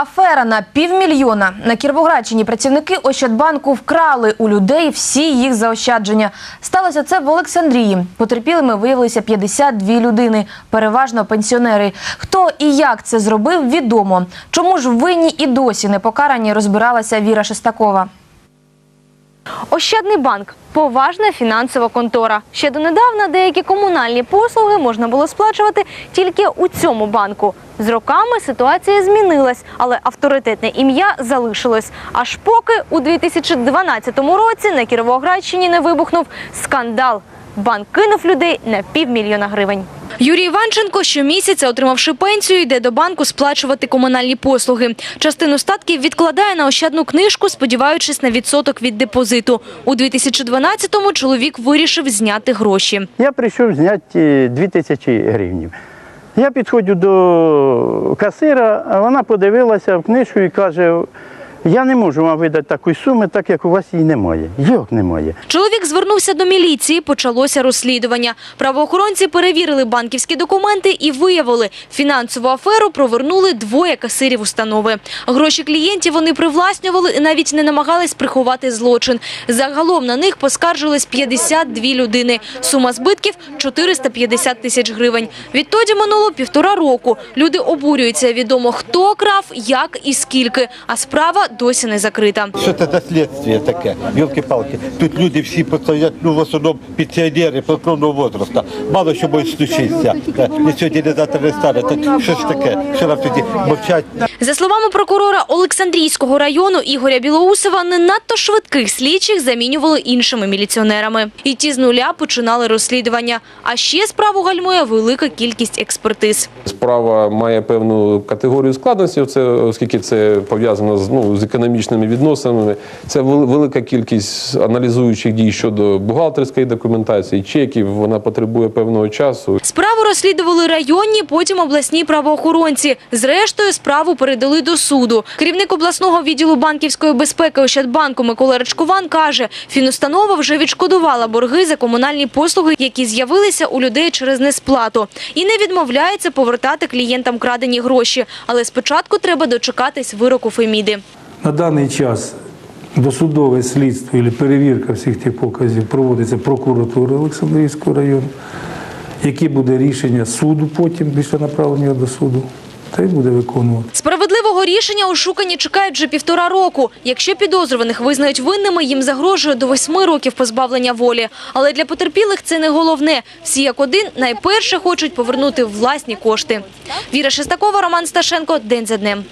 Афера на півмільйона. На Кіровоградщині працівники Ощадбанку вкрали у людей всі їх заощадження. Сталося це в Олександрії. Потерпілими виявилися 52 людини, переважно пенсіонери. Хто і як це зробив, відомо. Чому ж винні і досі не покарані, розбиралася Віра Шестакова. Ощадний банк поважна фінансова контора. Ще донедавна деякі комунальні послуги можна було сплачувати тільки у цьому банку. З роками ситуація змінилась, але авторитетне ім'я залишилось. Аж поки у 2012 році на Кіровоградщині не вибухнув скандал. Банк кинув людей на півмільйона гривень. Юрій Іванченко щомісяця, отримавши пенсію, йде до банку сплачувати комунальні послуги. Частину статків відкладає на ощадну книжку, сподіваючись на відсоток від депозиту. У 2012-му чоловік вирішив зняти гроші. Я прийшов зняти 2 тисячі гривень. Я підходжу до касира, вона подивилася в книжку і каже, я не можу вам видати такої суми, так як у вас її немає. Як немає? Чоловік звернувся до міліції, почалося розслідування. Правоохоронці перевірили банківські документи і виявили, фінансову аферу провернули двоє касирів установи. Гроші клієнтів вони привласнювали і навіть не намагались приховати злочин. Загалом на них поскаржились 52 людини. Сума збитків – 450 тисяч гривень. Відтоді минуло півтора року. Люди обурюються. Відомо, хто крав, як і скільки. А справа досі не закрита. Що це за слідство таке? Йолки-палки. Тут люди всі постоять, ну в основному пенсіонери повного возрасту. Мало що буде случитися. Ні сьогодні, не завтра не стане. Так що ж таке? Що нам тоді мовчать? За словами прокурора Олександрійського району Ігоря Білоусова, не надто швидких слідчих замінювали іншими міліціонерами. І ті з нуля починали розслідування. А ще справу гальмує велика кількість експертиз. Справа має певну категорію складності, це, оскільки це пов'язано з, ну, з економічними відносинами. Це велика кількість аналізуючих дій щодо бухгалтерської документації, чеків, вона потребує певного часу. Справу розслідували районні, потім обласні правоохоронці. Зрештою, справу передали до суду. Керівник обласного відділу банківської безпеки Ощадбанку Микола Рачкуван каже, фінустанова вже відшкодувала борги за комунальні послуги, які з'явилися у людей через несплату. І не відмовляється повертати клієнтам крадені гроші. Але спочатку треба дочекатись вироку Феміди. На даний час досудове слідство і перевірка всіх тих показів проводиться прокуратурою Олександрійського району. Яке буде рішення суду потім після направлення до суду, та й буде виконувати. Справедливого рішення ошукані чекають вже півтора року. Якщо підозрюваних визнають винними, їм загрожує до восьми років позбавлення волі. Але для потерпілих це не головне. Всі як один найперше хочуть повернути власні кошти. Віра Шестакова, Роман Сташенко. День за днем.